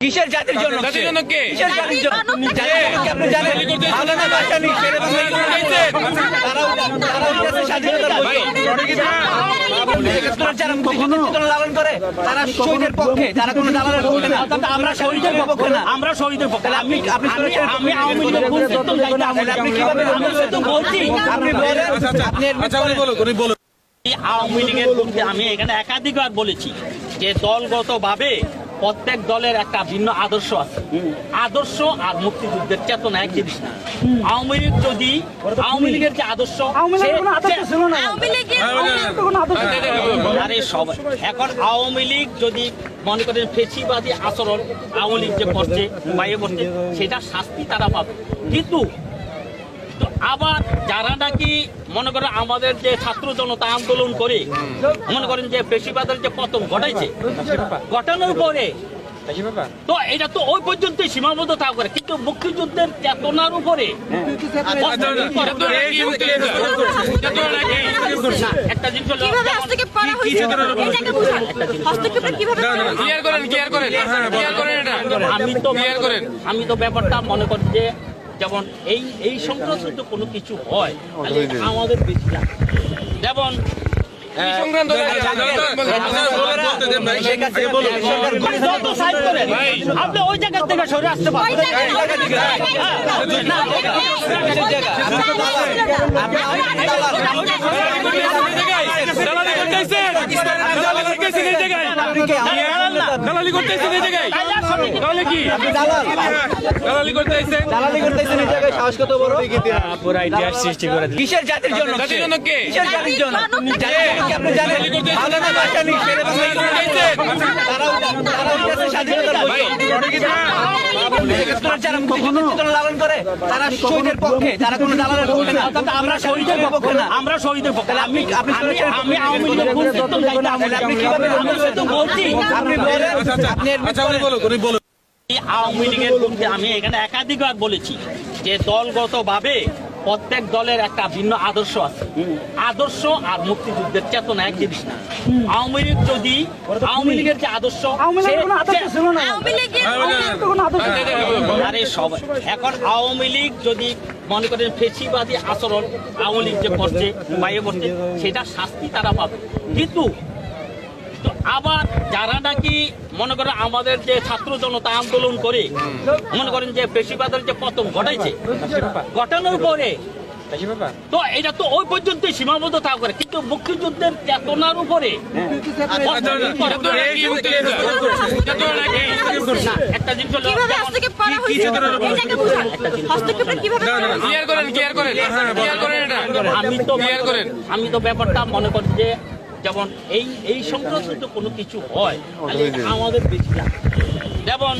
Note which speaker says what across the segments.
Speaker 1: কিসের জাতির জন্য?
Speaker 2: জাতির জন্য কে?
Speaker 1: কিসের জাতির জন্য? জাতির জন্য কি? আপনি জানেন?
Speaker 2: জাতি করতে
Speaker 1: আলাদা ভাষা নেই শেরে বাংলা
Speaker 2: করতে
Speaker 1: তারাও তারাও দেশের স্বাধীনতার যারা মুক্তিযুদ্ধের লালন করে? তারা শহীদের পক্ষে তারা কোনো দালালের পক্ষে না। আমরা শহীদের পক্ষে না।
Speaker 3: আমরা শহীদের পক্ষে
Speaker 1: আপনি আপনি
Speaker 3: আমি আমি আওয়ামী লীগের কোন সেক্টর যাইতে
Speaker 1: তাহলে আপনি কীভাবে আমি তো বলছি আপনি বলেন। আপনি
Speaker 2: আচ্ছা উনি উনি বলুন।
Speaker 3: আওয়ামী লীগের আমি এখানে একাধিকবার বলেছি যে দলগতভাবে প্রত্যেক দলের একটা ভিন্ন আদর্শ আছে। আদর্শ আর মুক্তিযুদ্ধের চেতনা এক জিনিস না আওয়ামী লীগ যদি আওয়ামী লীগের যে আদর্শ আরে এখন আওয়ামী লীগ যদি মনে করেন ফেসিবাদী আচরণ আওয়ামী লীগ যে করছে বাইরে করছে সেটা শাস্তি তারা পাবে। কিন্তু আবার যারা নাকি মনে করেন আমাদের যে ছাত্র জনতা আন্দোলন করে মনে করেন যে ফেসিবাদের যে পতন ঘটাইছে ঘটানোর পরে তো এটা তো ওই পর্যন্তই সীমাবদ্ধ থাকা করে কিন্তু মুক্তিযুদ্ধের চেতনার উপরে একটা জিনিস আমি তো আমি তো ব্যাপারটা মনে করি যে যেমন এই এই সংক্রান্ত কোনো কিছু হয় তাহলে আমাদের বেশি যেমন আপনি যত সাইড করেন, আপনি ওই জায়গা থেকে সরে আসতে পারেন
Speaker 2: দালালি করতেছেন এই জায়গায়? দালালি করতেছেন এই জায়গায় তাহলে কি?
Speaker 1: দালাল।
Speaker 2: দালালি করতেছেন
Speaker 1: দালালি করতেছেন এই জায়গায় সাহস কত বড়?
Speaker 4: পুরা ইতিহাস সৃষ্টি করে
Speaker 1: কিসের জাতির জন্য
Speaker 2: জাতির জন্য কে?
Speaker 1: কিসের জাতির জন্য জাতির জন্য কি? আপনি জানেন? আলাদা ভাষা নেই শেরে বাংলা। তারাও তারাও স্বাধীনতার বৈঠক যারা মুক্তিযুদ্ধের চেতনা লালন করে তারা শহীদের পক্ষে তারা কোনো দালালের পক্ষে না। আমরা শহীদের পক্ষে না।
Speaker 3: আমরা শহীদের পক্ষে
Speaker 1: আপনি আপনি
Speaker 3: আমি আমি আওয়ামী লীগের কোন সেক্টর
Speaker 1: আপনি কীভাবে আমি তো বলছি। আপনি বলেন আপনি
Speaker 2: আচ্ছা বলুন উনি বলুন
Speaker 3: এই আওয়ামী লীগের বিরুদ্ধে আমি এখানে একাধিকবার বলেছি যে দলগতভাবে প্রত্যেক দলের একটা ভিন্ন আদর্শ আছে। আদর্শ আর মুক্তিযুদ্ধের চেতনা এক জিনিস না আওয়ামী লীগ যদি আওয়ামী লীগের যে আদর্শ আরে এখন আওয়ামী লীগ যদি মনে করেন ফেসিবাদী আচরণ আওয়ামী লীগ যে করছে বাইরে করছে সেটা শাস্তি তারা পাবে। কিন্তু তো আবার যারা নাকি মনে করেন আমাদের যে ছাত্র জনতা আন্দোলন করে মনে করেন যে ফেসিবাদের যে পতন ঘটাইছে ঘটানোর পরে তো এটা তো ওই পর্যন্তই সীমাবদ্ধ থাকা করে কিন্তু মুক্তিযুদ্ধের চেতনার উপরে একটা জিনিস হলো
Speaker 5: কীভাবে
Speaker 3: যেমন-
Speaker 5: হস্তক্ষেপ করা হয়েছে? এটাকে বুঝান। হস্তক্ষেপটা কীভাবে করা হয়েছে?
Speaker 2: ক্লিয়ার করেন ক্লিয়ার করেন ক্লিয়ার করেন এটা।
Speaker 3: আমি তো আমি তো ব্যাপারটা মনে করি যে যেমন এই এই সংক্রান্ত কোনো কিছু হয় তাহলে আমাদের বেশি লাগে। যেমন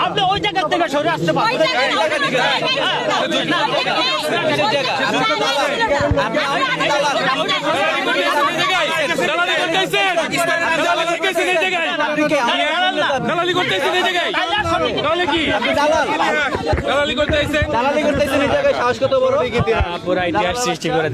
Speaker 3: আপনি ওই জায়গা থেকে সরে আসতে পারেন
Speaker 2: দালালি করতেছেন দালালি করতেছেন এই জায়গায় দালালি করতেছেন তাহলে কি?
Speaker 1: দালালি
Speaker 2: করতে
Speaker 1: দালালি করতেছেন এই জায়গায় সাহস কত বড়।
Speaker 4: পুরা ইতিহাস সৃষ্টি করে